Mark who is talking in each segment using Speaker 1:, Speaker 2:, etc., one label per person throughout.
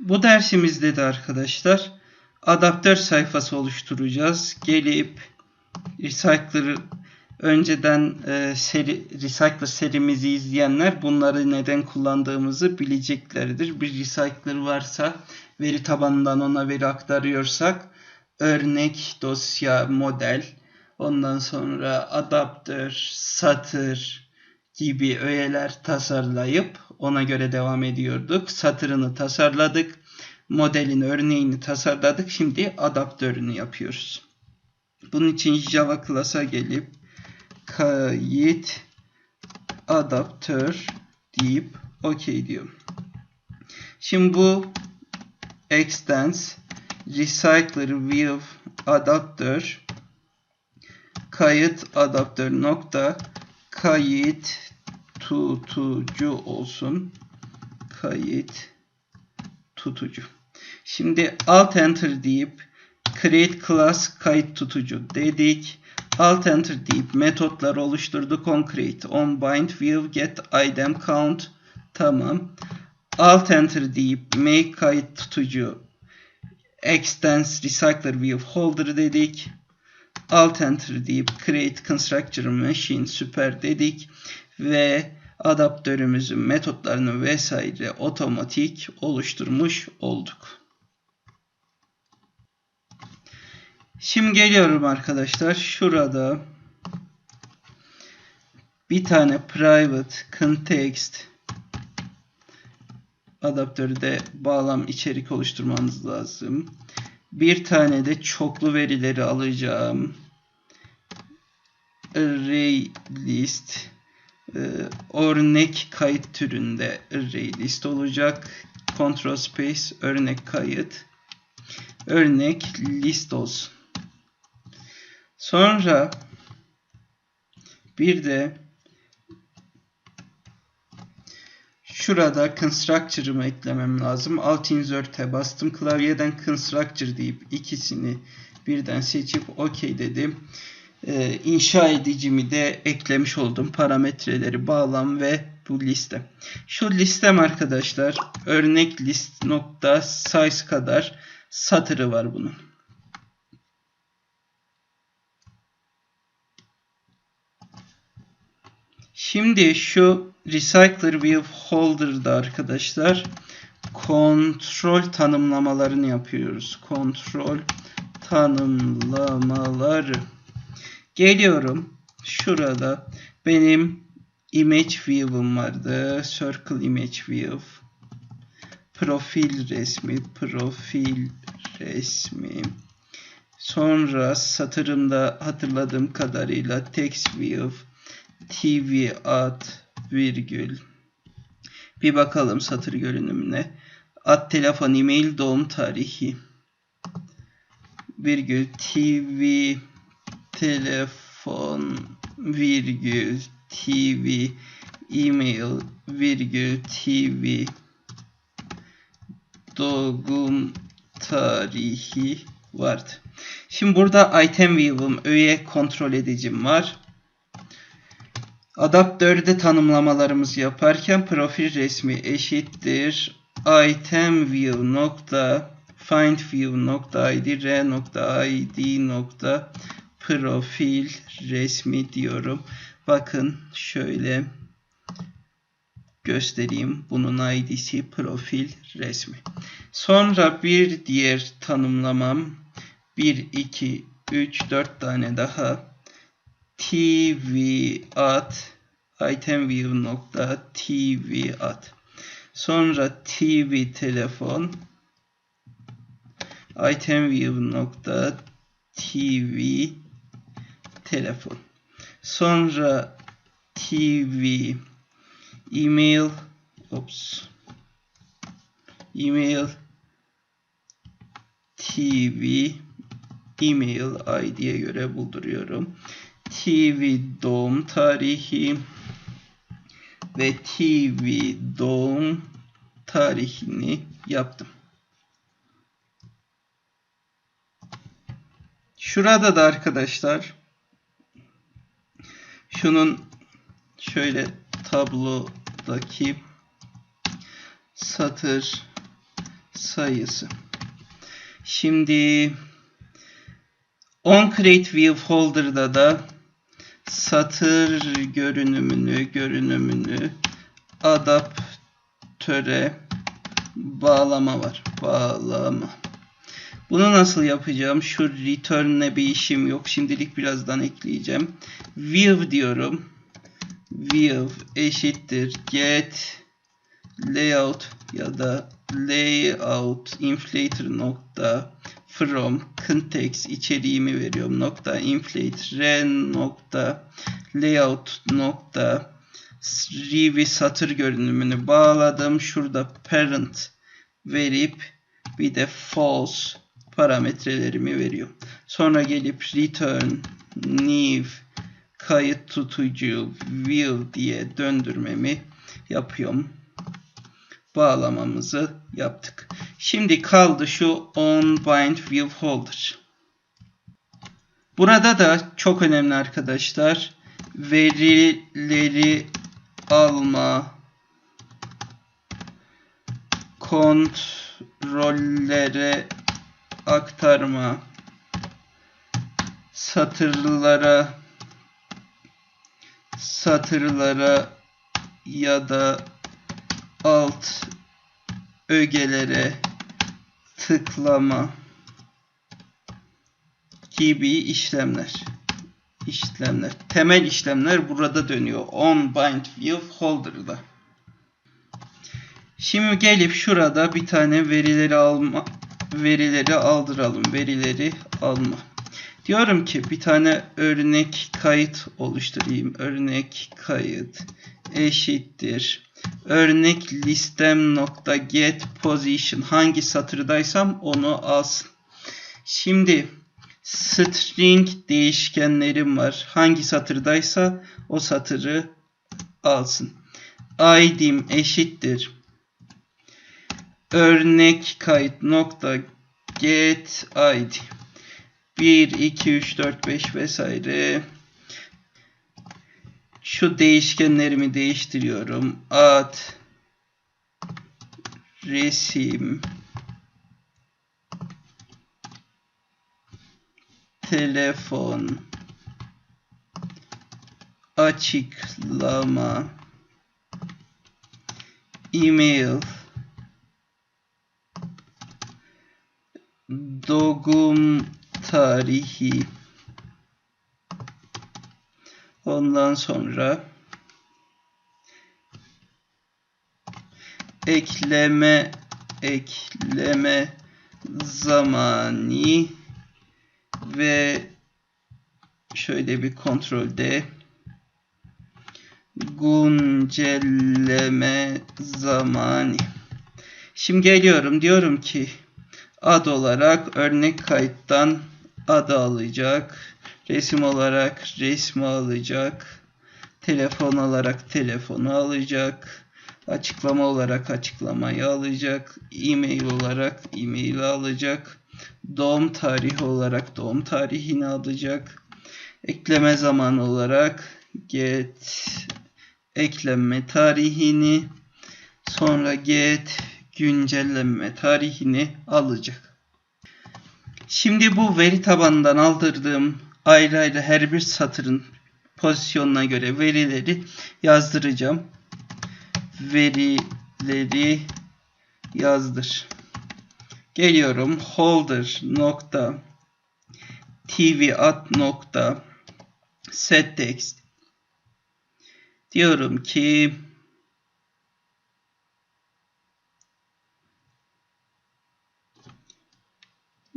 Speaker 1: Bu dersimizde de arkadaşlar adaptör sayfası oluşturacağız. Gelip Recycler önceden e, seri, Recycler serimizi izleyenler bunları neden kullandığımızı bileceklerdir. Bir Recycler varsa veri tabanından ona veri aktarıyorsak örnek dosya model ondan sonra adaptör satır gibi öğeler tasarlayıp ona göre devam ediyorduk. Satırını tasarladık. Modelin örneğini tasarladık. Şimdi adaptörünü yapıyoruz. Bunun için Java class'a gelip kayıt adaptör deyip OK diyorum. Şimdi bu extends recycler view adaptör kayıt adaptör nokta kayıt tutucu olsun. Kayıt tutucu. Şimdi alt enter deyip create class kayıt tutucu dedik. Alt enter deyip metotlar oluşturduk. On create, on bind, view, get, item, count. Tamam. Alt enter deyip make kayıt tutucu extends recycler view holder dedik. Alt enter deyip create constructor machine süper dedik ve adaptörümüzün metotlarını vesaire otomatik oluşturmuş olduk. Şimdi geliyorum arkadaşlar. Şurada bir tane private context adaptörde bağlam içerik oluşturmanız lazım. Bir tane de çoklu verileri alacağım. Array list örnek kayıt türünde array list olacak. Control space örnek kayıt örnek list olsun. Sonra bir de şurada constructor'ımı eklemem lazım. Alt insert'e bastım. Klavyeden constructor deyip ikisini birden seçip OK dedim. Ee, inşa edicimi de eklemiş oldum. Parametreleri bağlam ve bu liste. Şu listem arkadaşlar örnek list nokta size kadar satırı var bunun. Şimdi şu Recycler View Holder'da arkadaşlar kontrol tanımlamalarını yapıyoruz. Kontrol tanımlamaları. Geliyorum. Şurada benim image view'um vardı. Circle image view. Profil resmi. Profil resmi. Sonra satırımda hatırladığım kadarıyla text view TV ad virgül bir bakalım satır görünümüne. Ad telefon email doğum tarihi virgül TV telefon virgül TV email virgül TV doğum tarihi vardı. Şimdi burada item view'um öğe kontrol edicim var. Adaptörde tanımlamalarımızı yaparken profil resmi eşittir item view nokta find view nokta id r nokta id nokta profil resmi diyorum. Bakın şöyle göstereyim. Bunun id'si profil resmi. Sonra bir diğer tanımlamam 1 2 3 4 tane daha tv at item nokta tv at sonra tv telefon item view nokta tv telefon sonra tv email ops email tv email id'ye göre bulduruyorum. TV doğum tarihi ve TV doğum tarihini yaptım. Şurada da arkadaşlar şunun şöyle tablodaki satır sayısı. Şimdi on folder'da da satır görünümünü görünümünü adaptöre bağlama var. Bağlama. Bunu nasıl yapacağım? Şu return'le bir işim yok. Şimdilik birazdan ekleyeceğim. View diyorum. View eşittir get layout ya da layout inflator nokta from context içeriğimi veriyorum nokta inflate nokta layout nokta Rivi satır görünümünü bağladım. Şurada parent verip bir de false parametrelerimi veriyorum. Sonra gelip return new kayıt tutucu view diye döndürmemi yapıyorum. Bağlamamızı yaptık. Şimdi kaldı şu on bind view folder. Burada da çok önemli arkadaşlar. Verileri alma kontrollere aktarma satırlara satırlara ya da alt ögelere tıklama gibi işlemler işlemler. Temel işlemler burada dönüyor. On bind view holder'da. Şimdi gelip şurada bir tane verileri alma verileri aldıralım. Verileri alma. Diyorum ki bir tane örnek kayıt oluşturayım. Örnek kayıt eşittir. Örnek listem nokta get position hangi satırdaysam onu alsın. Şimdi string değişkenlerim var. Hangi satırdaysa o satırı alsın. id'm eşittir. Örnek kayıt nokta get id. 1 2 3 4 5 vesaire. Şu değişkenlerimi değiştiriyorum. Ad resim telefon açıklama e-mail doğum tarihi ondan sonra ekleme ekleme zamanı ve şöyle bir kontrolde güncelleme zamanı. Şimdi geliyorum diyorum ki ad olarak örnek kayıttan adı alacak. Resim olarak resmi alacak. Telefon olarak telefonu alacak. Açıklama olarak açıklamayı alacak. E-mail olarak e-mail alacak. Doğum tarihi olarak doğum tarihini alacak. Ekleme zamanı olarak get ekleme tarihini sonra get güncelleme tarihini alacak. Şimdi bu veri tabanından aldırdığım ayrı ayrı her bir satırın pozisyonuna göre verileri yazdıracağım. Verileri yazdır. Geliyorum holder nokta tv at nokta set text diyorum ki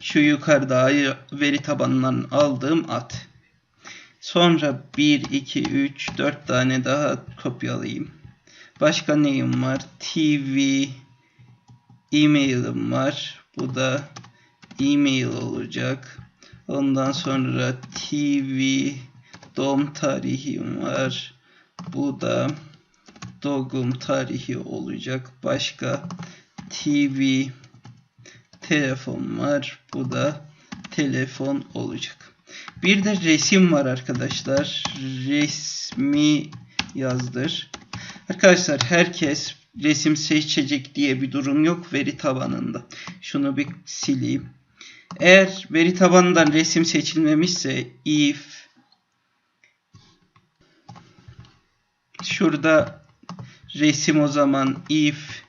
Speaker 1: şu yukarıda veri tabanından aldığım at. Sonra 1, 2, 3, 4 tane daha kopyalayayım. Başka neyim var? TV e-mail'im var. Bu da e-mail olacak. Ondan sonra TV doğum tarihim var. Bu da doğum tarihi olacak. Başka TV telefon var. Bu da telefon olacak. Bir de resim var arkadaşlar. Resmi yazdır. Arkadaşlar herkes resim seçecek diye bir durum yok veri tabanında. Şunu bir sileyim. Eğer veri tabanından resim seçilmemişse if şurada resim o zaman if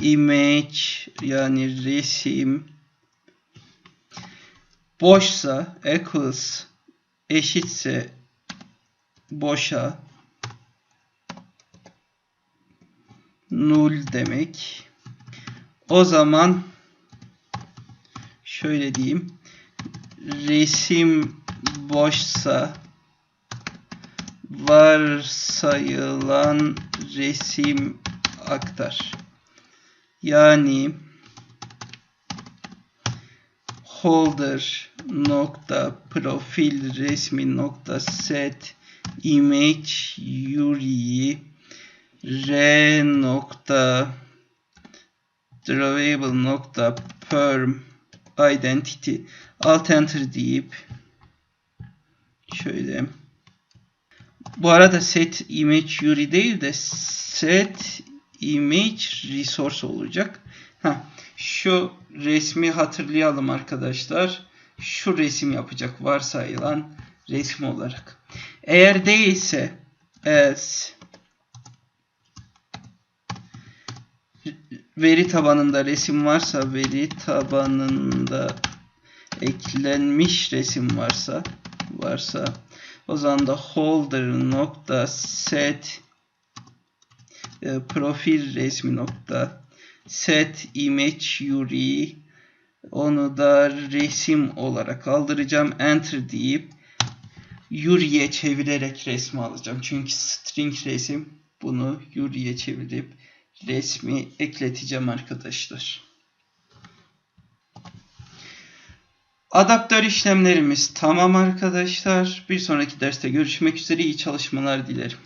Speaker 1: image yani resim boşsa equals eşitse boşa null demek. O zaman şöyle diyeyim. Resim boşsa varsayılan resim aktar. Yani holder nokta profil resmi nokta set image URI r nokta drawable nokta perm identity alt enter deyip şöyle. Bu arada set image URI değil de set image resource olacak. Heh, şu resmi hatırlayalım arkadaşlar. Şu resim yapacak varsayılan resim olarak. Eğer değilse else veri tabanında resim varsa veri tabanında eklenmiş resim varsa varsa o zaman da holder nokta set e, profil resmi nokta set image URI onu da resim olarak kaldıracağım enter deyip URI'ye çevirerek resmi alacağım çünkü string resim bunu URI'ye çevirip resmi ekleteceğim arkadaşlar. Adaptör işlemlerimiz tamam arkadaşlar. Bir sonraki derste görüşmek üzere. İyi çalışmalar dilerim.